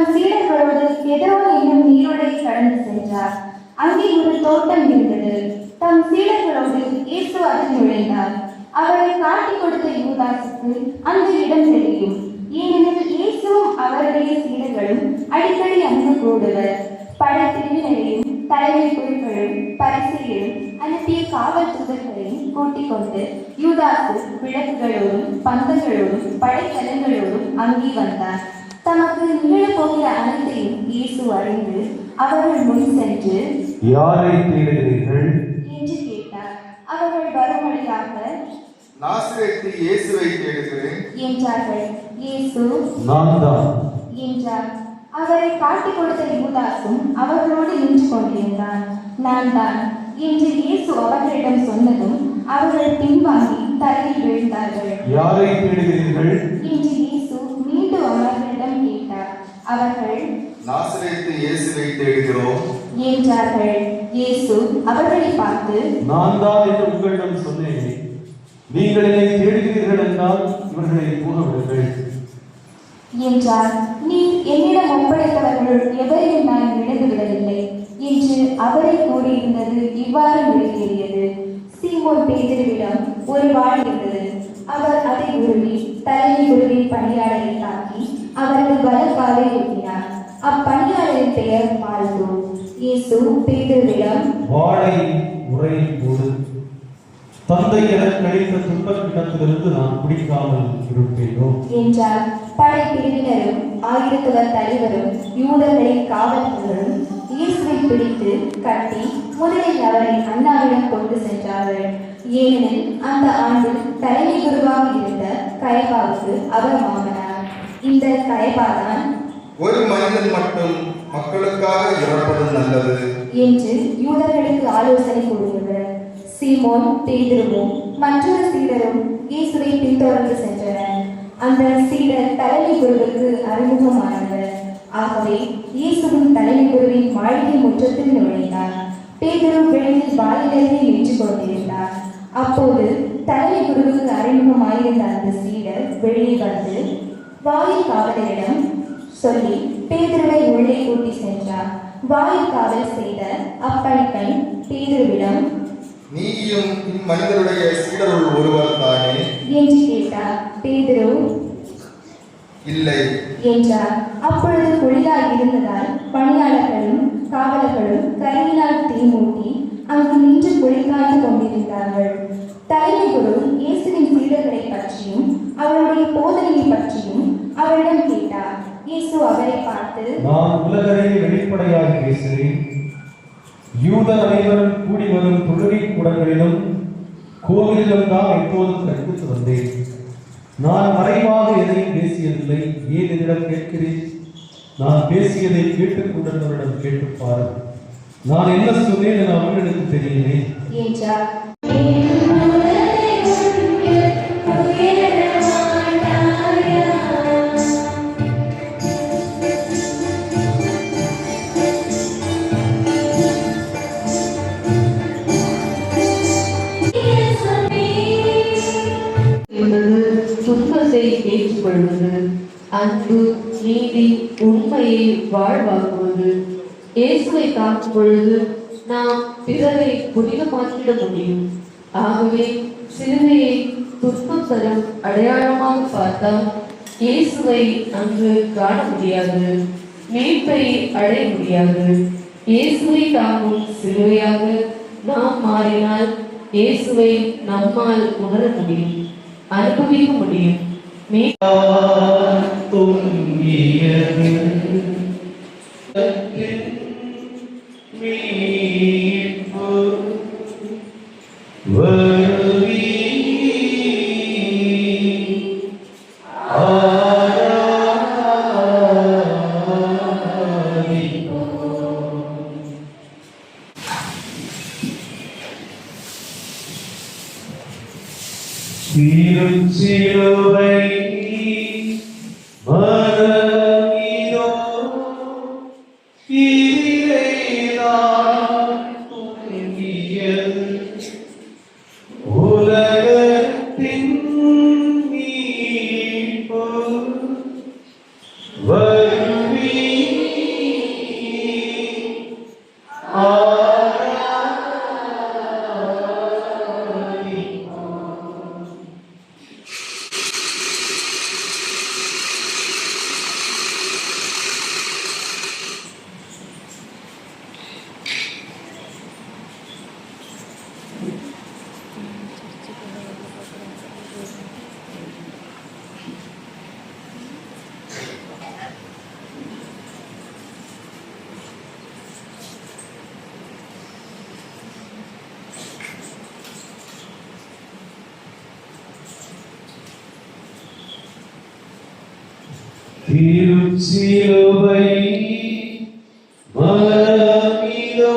இயேசு தம் சீடர்களோடு எதிரோன் என்னும் நீரோடை கடந்து சென்றார். அங்கே ஒரு தோட்டம் இருந்தது. தம் சீடர்களோடு இயேசு அதில் நுழைந்தார். அவரை காட்டிக் கொடுத்த யூதாசுக்கு அந்த இடம் தெரியும். ஏனெனில் இயேசுவும் அவருடைய சீடர்களும் அடிக்கடி அங்கு கூடுவர். படைப்பிரிவினரையும் தலைமை குழுக்களும் பரிசையும் அனுப்பிய காவல் தூதர்களையும் கூட்டிக் கொண்டு யூதாசு விளக்குகளோடும் பந்தங்களோடும் படைக்கலங்களோடும் அங்கே வந்தார். தமக்கு நிகழப்போகிற அனைத்தையும் இயேசு அறிந்து அவர்கள் முன் சென்று யாரை தேடுகிறீர்கள்? என்று கேட்டார். அவர்கள் வரும்படியாக நாசிரேத்து இயேசுவை தேடுகிறேன். என்றார்கள். இயேசு நான் தான் என்றார். அவரை காட்டிக் கொடுத்த யூதாசும் அவர்களோடு நின்று கொண்டிருந்தான். நான் தான் என்று இயேசு அவர்களிடம் சொன்னதும் அவர்கள் பின்வாங்கி தரையில் விழுந்தார்கள். யாரை தேடுகிறீர்கள்? என்று இயேசு மீண்டும் அவர்களிடம் கேட்டார் அவர்கள் நாசிரேத்து இயேசுவை தேடுகிறோம். என்றார்கள். இயேசு அவர்களை பார்த்து நான் தான் என்று உங்களிடம் சொன்னேன். நீங்கள் என்னை தேடுகிறீர்கள் என்றால் இவர்களை போக விடுங்கள் என்றார். நீ என்னிடம் ஒப்படைத்தவர்கள் எவரையும் நான் இழந்து விடவில்லை என்று அவரை கூறியிருந்தது இவ்வாறு நிறைவேறியது சீமோன் பேதருவிடம் ஒரு வாள் இருந்தது. அவர் அதை உருவி தலைமை குருவின் பணியாளரை தாக்கி அவரது வலக்காலை வெட்டினார் அப்பணியாளரின் பெயர் மால்தோ இயேசு பேதருவிடம் வாளை உரையில் போடு தந்தை எனக்கு அளித்த துன்பக்கிடத்திலிருந்து நான் குடிக்காமல் இருப்பேனோ? என்றார். படைப்பிரிவினரும் ஆயிரத்துவர் தலைவரும் யூதர்களின் காவலர்களும் இயேசுவை பிடித்து கட்டி முதலில் அவரை அண்ணாவிடம் கொண்டு சென்றார்கள். ஏனெனில் அந்த ஆண்டு தலைமை குருவாக இருந்த கயபாவுக்கு அவர் மாமனார் இந்த கயபாதான் ஒரு மனிதன் மட்டும் மக்களுக்காக இறப்பது நல்லது. என்று யூதர்களுக்கு ஆலோசனை கூறியவர் சீமோன் பேதுருவும் மற்றொரு சீடரும் இயேசுவை பின்தொடர்ந்து சென்றனர். அந்த சீடர் தலைமை குருவுக்கு அறிமுகமானவர். ஆகவே இயேசுவின் தலைமை குருவின் மாளிகை முற்றத்தில் நுழைந்தார். பேதுரு வெளியில் வாயிலிருந்து நின்று கொண்டிருந்தார். அப்போது தலைமை குருவுக்கு அறிமுகமாயிருந்த அந்த சீடர் வெளியே வந்து வாயில் காவலரிடம் சொல்லி பேதுருவை உள்ளே கூட்டி சென்றார். வாயில் காவல் செய்த அப்பணிப்பெண் பேதுருவிடம் நீயும் இம்மனிதருடைய சீடருள் ஒருவர் தானே? என்று கேட்டார். பேதுரு இல்லை. என்றார். அப்பொழுது குளிராய் இருந்ததால் பணியாளர்களும் காவலர்களும் கரையினால் தீ மூட்டி அங்கு நின்று குளிர்காய்ந்து கொண்டிருந்தார்கள். தலைமை குரு இயேசுவின் சீடர்களை பற்றியும் அவருடைய போதனையை பற்றியும் அவரிடம் கேட்டார். இயேசு அவரை பார்த்து நான் உலகறிய வெளிப்படையாக பேசுகிறேன். யூதர் அனைவரும் கூடி வரும் தொழுகை கூடங்களிலும் கோவிலிலும் தான் எப்போதும் கற்பித்து வந்தேன். நான் மறைவாக எதையும் பேசியதில்லை. ஏன் என்னிடம் கேட்கிறேன் நான் பேசியதை கேட்டுக் கொண்டிருந்தவரிடம் கேட்டுப் பாரு நான் என்ன சொன்னேன் என அவர்களுக்கு என்றார். கொள்வது அன்பு நீதி உண்மையை வாழ்வாக்குவது. இயேசுவை காக்கும் பொழுது நாம் பிறரை புனிதமாக்கிட முடியும். ஆகவே சிறுமையை துன்பம் தரும் அடையாளமாக பார்த்தால் இயேசுவை அங்கு காண முடியாது மீட்பை அடைய முடியாது. இயேசுவை காக்கும் சிலுவையாக நாம் மாறினால் இயேசுவை நம்மால் உணர முடியும் அனுபவிக்க முடியும். மீ தொங்கியது திருச்சிலுவை மரமிதோ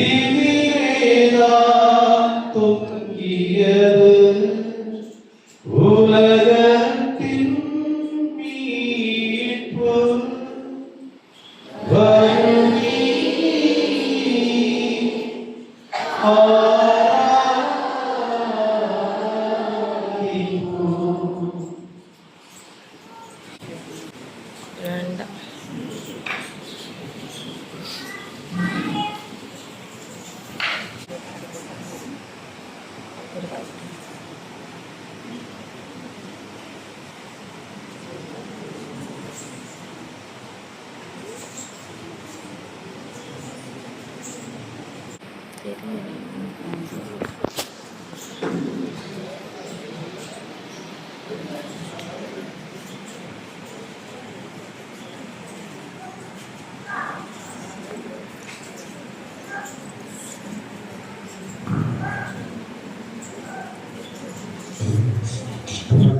இதிலேதா தொங்கியது. உலகத்தின் மீட்பு வருகி ஆ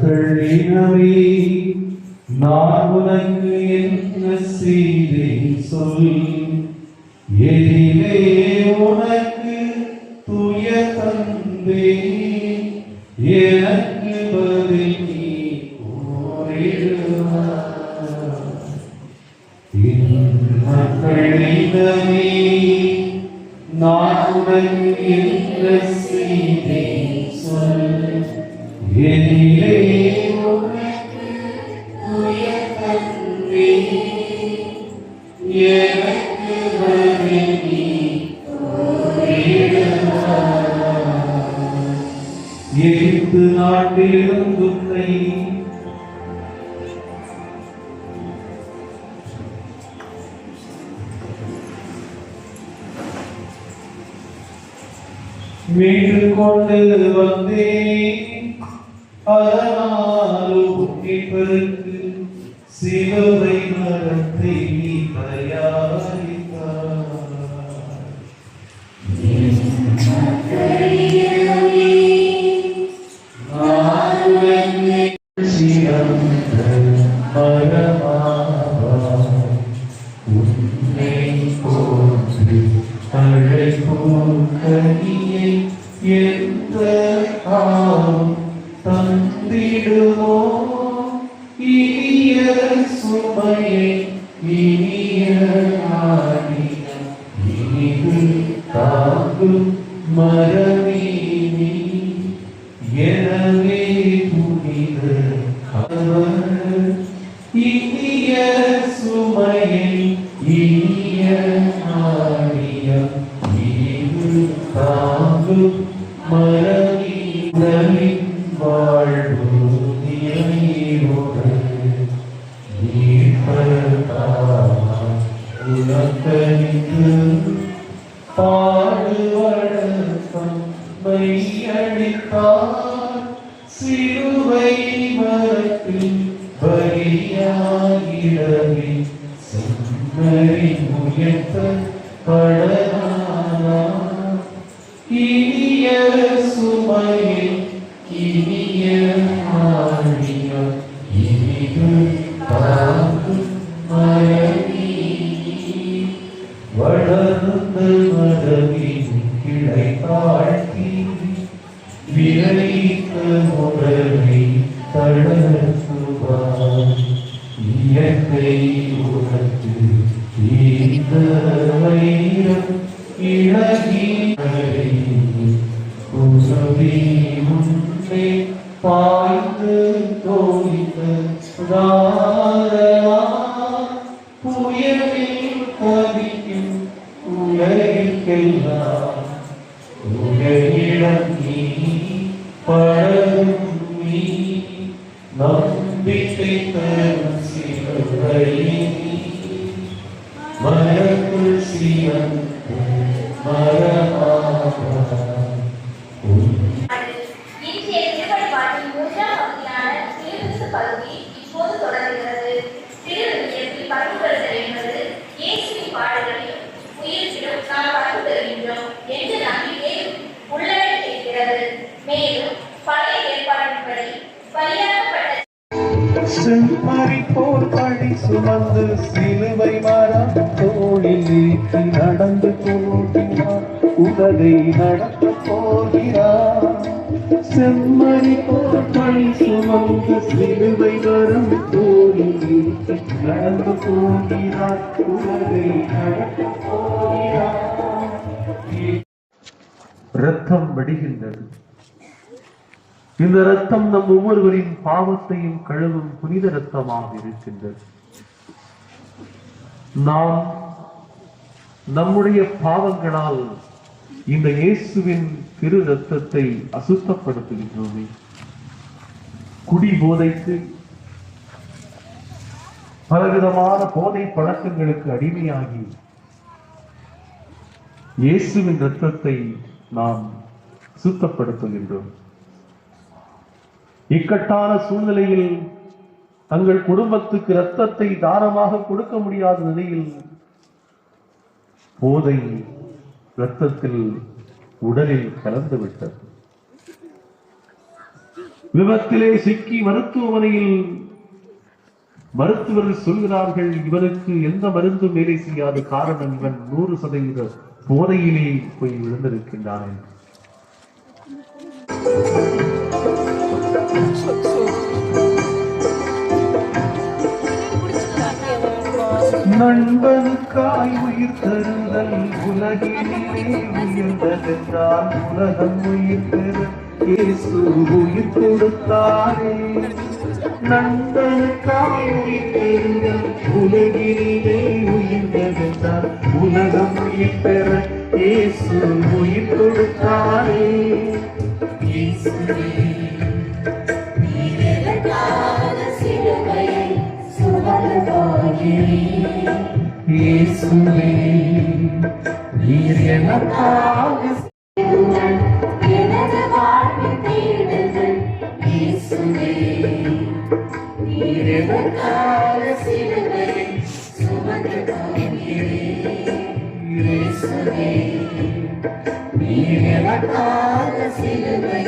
கண்ணீரவே நான் உனக்கு என்ன செய்தேன் சொல்? எதிலே உனக்கு see. வீடு கொண்டு வந்தேன் அதனால் பெருக்கு சிலுவை மரத்தை எனவே புனித அவர் இனிய சுமையை இனிய ஆரியம் இனிவு தாங்கும் மரபி உடலின் வாழ்வு நிறையோடு தீபதா உலகனிக்கு பா Rabbim, Rabbim, Rabbim, மரம் தோளில் ஏற்றி நடந்து போகிறார் உலகை நடந்து போகிறார். செம்மறி போர் சுமந்து சிலுவை வரும் தோளில் ஏற்றி நடந்து போகிறார். உலகை நடந்து போகிறார். ரத்தம் வடிகின்றது. இந்த ரத்தம் நம் ஒவ்வொருவரின் பாவத்தையும் கழுவும் புனித ரத்தமாக இருக்கின்றது. நாம் நம்முடைய பாவங்களால் இந்த இயேசுவின் திரு ரத்தத்தை அசுத்தப்படுத்துகின்றோமே. குடி போதைக்கு பலவிதமான போதை பழக்கங்களுக்கு அடிமையாகி இயேசுவின் ரத்தத்தை நாம் சுத்தப்படுத்துகின்றோம். இக்கட்டான சூழ்நிலையில் தங்கள் குடும்பத்துக்கு இரத்தத்தை தானமாக கொடுக்க முடியாத நிலையில் போதை இரத்தத்தில் உடலில் கலந்து விட்டது விபத்திலே சிக்கி மருத்துவமனையில் மருத்துவர்கள் சொல்கிறார்கள் இவனுக்கு எந்த மருந்தும் வேலை செய்யாத காரணம் இவன் நூறு சதவீத போதையிலே போய் விழுந்திருக்கின்றான் என்று. நண்பனுக்காய் உயிர் தருதல் உலகிலே உயர்ந்ததென்றால் உலகம் உயிர் பெற. இயேசு உயிர் கொடுத்தாரே. நண்பனுக்காய் உயிர் தருதல் உலகிலே உயர்ந்ததென்றால் உலகம் உயிர் பெற. இயேசு உயிர் கொடுத்தாரே. இயேசுவே. இயேசுவே நீர் எனக்காக எனது வாழ்வின் தேடுதல் இயேசுவே நீர் எனக்காக சிலுவை சுமந்து போகிறீர். இயேசுவே நீர் எனக்காக சிலுவை